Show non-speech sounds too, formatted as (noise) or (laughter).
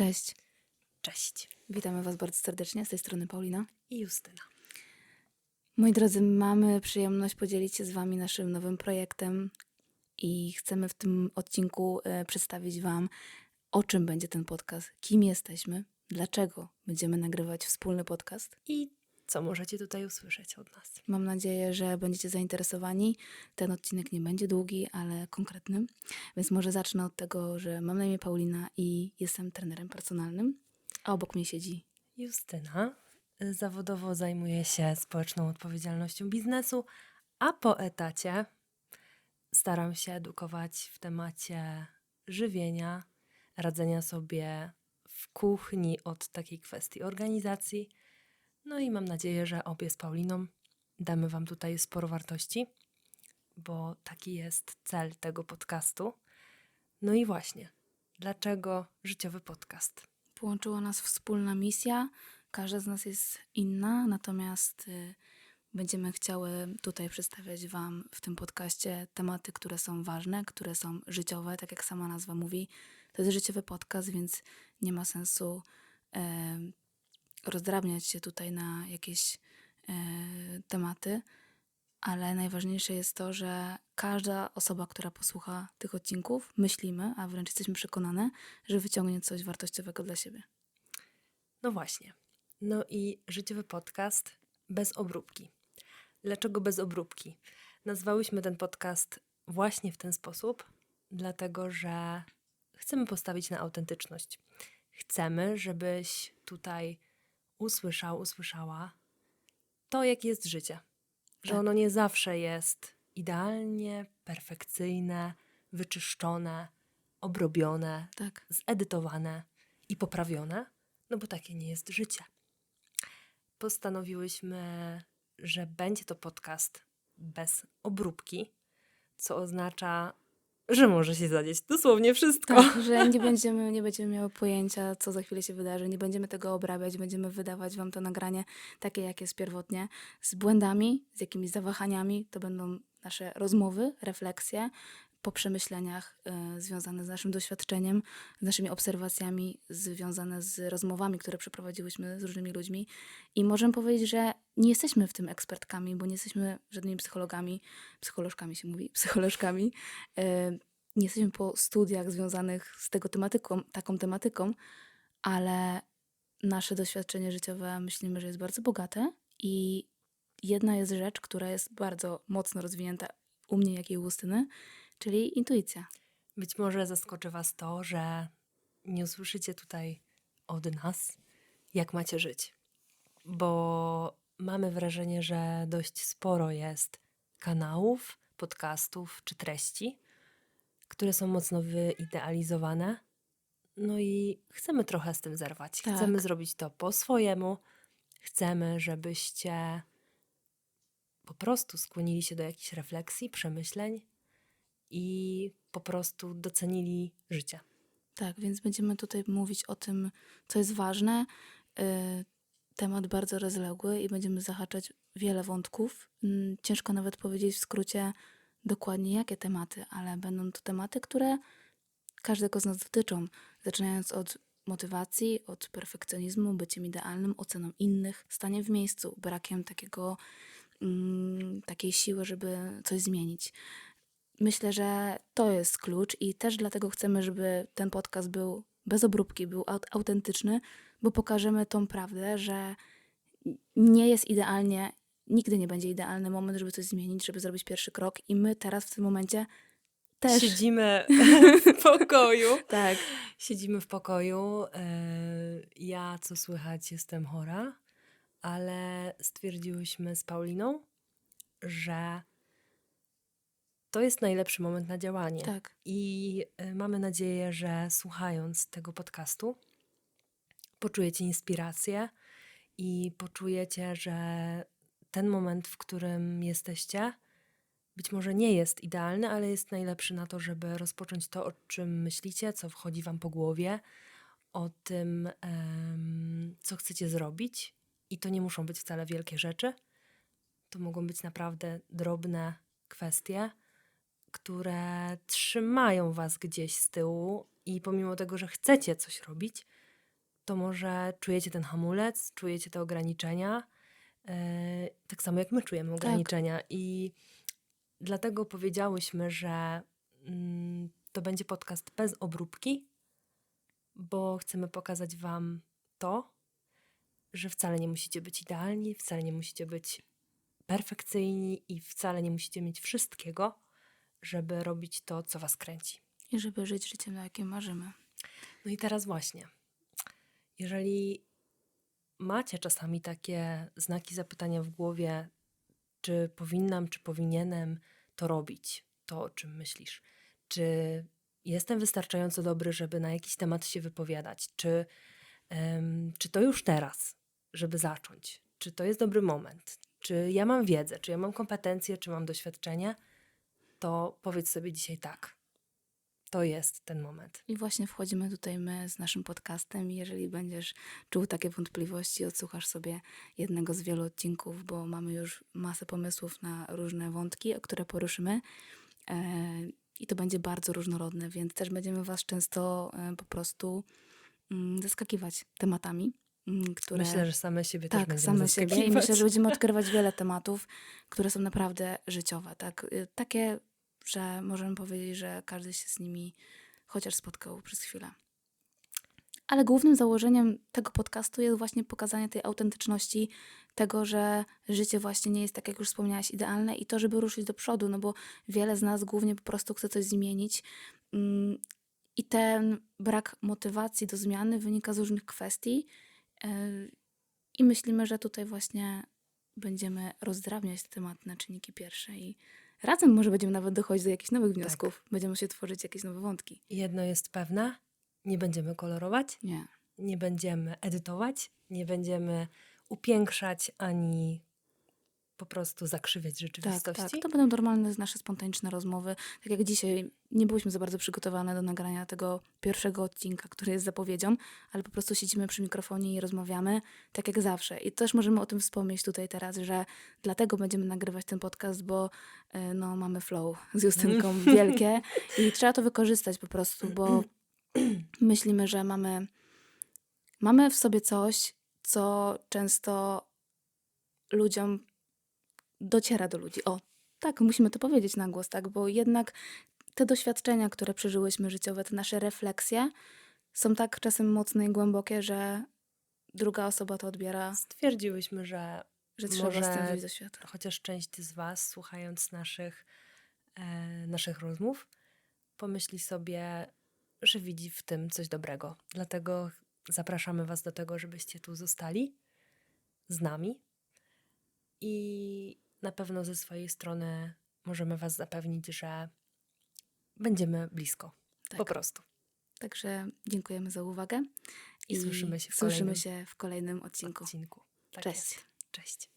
Cześć. Cześć. Witamy Was bardzo serdecznie. Z tej strony Paulina. I Justyna. Moi drodzy, mamy przyjemność podzielić się z Wami naszym nowym projektem i chcemy w tym odcinku e, przedstawić Wam, o czym będzie ten podcast, kim jesteśmy, dlaczego będziemy nagrywać wspólny podcast. I co możecie tutaj usłyszeć od nas? Mam nadzieję, że będziecie zainteresowani. Ten odcinek nie będzie długi, ale konkretny. Więc może zacznę od tego, że mam na imię Paulina i jestem trenerem personalnym, a obok mnie siedzi Justyna zawodowo zajmuje się społeczną odpowiedzialnością biznesu, a po etacie staram się edukować w temacie żywienia, radzenia sobie w kuchni od takiej kwestii organizacji. No i mam nadzieję, że obie z Pauliną damy Wam tutaj sporo wartości, bo taki jest cel tego podcastu. No i właśnie, dlaczego życiowy podcast? Połączyła nas wspólna misja. Każda z nas jest inna, natomiast y, będziemy chciały tutaj przedstawiać Wam w tym podcaście tematy, które są ważne, które są życiowe, tak jak sama nazwa mówi. To jest życiowy podcast, więc nie ma sensu rozdrabniać się tutaj na jakieś e, tematy, ale najważniejsze jest to, że każda osoba, która posłucha tych odcinków, myślimy, a wręcz jesteśmy przekonane, że wyciągnie coś wartościowego dla siebie. No właśnie. No i życiowy podcast bez obróbki. Dlaczego bez obróbki? Nazwałyśmy ten podcast właśnie w ten sposób, dlatego że chcemy postawić na autentyczność. Chcemy, żebyś tutaj usłyszał, usłyszała to, jak jest życie. Że Tak. ono nie zawsze jest idealnie, perfekcyjne, wyczyszczone, obrobione, Tak. zedytowane i poprawione, no bo takie nie jest życie. Postanowiłyśmy, że będzie to podcast bez obróbki, co oznacza, że może się zadzieć dosłownie wszystko. Tak, że (laughs) nie będziemy, nie będziemy miały pojęcia, co za chwilę się wydarzy, nie będziemy tego obrabiać, będziemy wydawać wam to nagranie takie, jak jest pierwotnie, z błędami, z jakimiś zawahaniami. To będą nasze rozmowy, refleksje po przemyśleniach y, związane z naszym doświadczeniem, z naszymi obserwacjami, związane z rozmowami, które przeprowadziłyśmy z różnymi ludźmi. I możemy powiedzieć, że nie jesteśmy w tym ekspertkami, bo nie jesteśmy żadnymi psychologami, psycholożkami się mówi, (laughs) psycholożkami. Y, nie jesteśmy po studiach związanych z tego tematyką, taką tematyką, ale nasze doświadczenie życiowe myślimy, że jest bardzo bogate i jedna jest rzecz, która jest bardzo mocno rozwinięta u mnie, jak i u Justyny, czyli intuicja. Być może zaskoczy Was to, że nie usłyszycie tutaj od nas, jak macie żyć. Bo mamy wrażenie, że dość sporo jest kanałów, podcastów czy treści, które są mocno wyidealizowane. No i chcemy trochę z tym zerwać. Tak. Chcemy zrobić to po swojemu. Chcemy, żebyście po prostu skłonili się do jakichś refleksji, przemyśleń i po prostu docenili życie. Tak, więc będziemy tutaj mówić o tym, co jest ważne. Y, Temat bardzo rozległy i będziemy zahaczać wiele wątków. Mm, Ciężko nawet powiedzieć w skrócie dokładnie jakie tematy, ale będą to tematy, które każdego z nas dotyczą. Zaczynając od motywacji, od perfekcjonizmu, byciem idealnym, oceną innych, staniem w miejscu, brakiem takiego, mm, takiej siły, żeby coś zmienić. Myślę, że to jest klucz i też dlatego chcemy, żeby ten podcast był bez obróbki, był aut- autentyczny, bo pokażemy tą prawdę, że nie jest idealnie, nigdy nie będzie idealny moment, żeby coś zmienić, żeby zrobić pierwszy krok i my teraz w tym momencie też. Siedzimy (laughs) w pokoju. Tak, Siedzimy w pokoju. e, Ja, co słychać, jestem chora, ale stwierdziłyśmy z Pauliną, że to jest najlepszy moment na działanie. tak, I e, mamy nadzieję, że słuchając tego podcastu, poczujecie inspirację i poczujecie, że ten moment, w którym jesteście, być może nie jest idealny, ale jest najlepszy na to, żeby rozpocząć to, o czym myślicie, co wchodzi Wam po głowie, o tym, co chcecie zrobić. I to nie muszą być wcale wielkie rzeczy. To mogą być naprawdę drobne kwestie, które trzymają Was gdzieś z tyłu i pomimo tego, że chcecie coś robić, to może czujecie ten hamulec, czujecie te ograniczenia, e, tak samo jak my czujemy ograniczenia. I dlatego powiedziałyśmy, że mm, to będzie podcast bez obróbki, bo chcemy pokazać Wam to, że wcale nie musicie być idealni, wcale nie musicie być perfekcyjni i wcale nie musicie mieć wszystkiego, żeby robić to, co Was kręci. I żeby żyć życiem, na jakim marzymy. No i teraz właśnie, jeżeli macie czasami takie znaki zapytania w głowie, czy powinnam, czy powinienem to robić, to o czym myślisz? Czy jestem wystarczająco dobry, żeby na jakiś temat się wypowiadać? Czy, em, czy to już teraz, żeby zacząć? Czy to jest dobry moment? Czy ja mam wiedzę, czy ja mam kompetencje, czy mam doświadczenie? To powiedz sobie dzisiaj tak. To jest ten moment. I właśnie wchodzimy tutaj my z naszym podcastem. Jeżeli będziesz czuł takie wątpliwości, odsłuchasz sobie jednego z wielu odcinków, bo mamy już masę pomysłów na różne wątki, o które poruszymy. E, I to będzie bardzo różnorodne, więc też będziemy Was często e, po prostu mm, zaskakiwać tematami, mm, które. Myślę, że same siebie też Tak, będziemy same siebie. I myślę, że będziemy (laughs) odkrywać wiele tematów, które są naprawdę życiowe. Tak? Y, Takie, że możemy powiedzieć, że każdy się z nimi chociaż spotkał przez chwilę. Ale głównym założeniem tego podcastu jest właśnie pokazanie tej autentyczności, tego, że życie właśnie nie jest, tak jak już wspomniałaś, idealne i to, żeby ruszyć do przodu, no bo wiele z nas głównie po prostu chce coś zmienić. mm, I ten brak motywacji do zmiany wynika z różnych kwestii. y, I myślimy, że tutaj właśnie będziemy rozdrabniać temat na czynniki pierwsze i razem może będziemy nawet dochodzić do jakichś nowych wniosków. Będziemy się tworzyć jakieś nowe wątki. Jedno jest pewne, nie będziemy kolorować, Nie. nie będziemy edytować, nie będziemy upiększać ani po prostu zakrzywiać Tak, rzeczywistości. tak. To będą normalne nasze spontaniczne rozmowy. Tak jak dzisiaj nie byłyśmy za bardzo przygotowane do nagrania tego pierwszego odcinka, który jest zapowiedzią, ale po prostu siedzimy przy mikrofonie i rozmawiamy, tak jak zawsze. I też możemy o tym wspomnieć tutaj teraz, że dlatego będziemy nagrywać ten podcast, bo y, no, mamy flow z Justynką (laughs) wielkie i trzeba to wykorzystać po prostu, bo (clears throat) myślimy, że mamy, mamy w sobie coś, co często ludziom dociera do ludzi. O, tak, musimy to powiedzieć na głos, tak, bo jednak te doświadczenia, które przeżyłyśmy życiowe, te nasze refleksje są tak czasem mocne i głębokie, że druga osoba to odbiera, Stwierdziłyśmy, że że trzeba z tym Może- wyjść do świata. chociaż część z Was, słuchając naszych, e, naszych rozmów, pomyśli sobie, że widzi w tym coś dobrego. Dlatego zapraszamy Was do tego, żebyście tu zostali z nami. I na pewno ze swojej strony możemy Was zapewnić, że będziemy blisko. Tak. Po prostu. Także dziękujemy za uwagę I słyszymy się w słyszymy kolejnym się w kolejnym odcinku. odcinku. Tak Cześć. Jest. Cześć.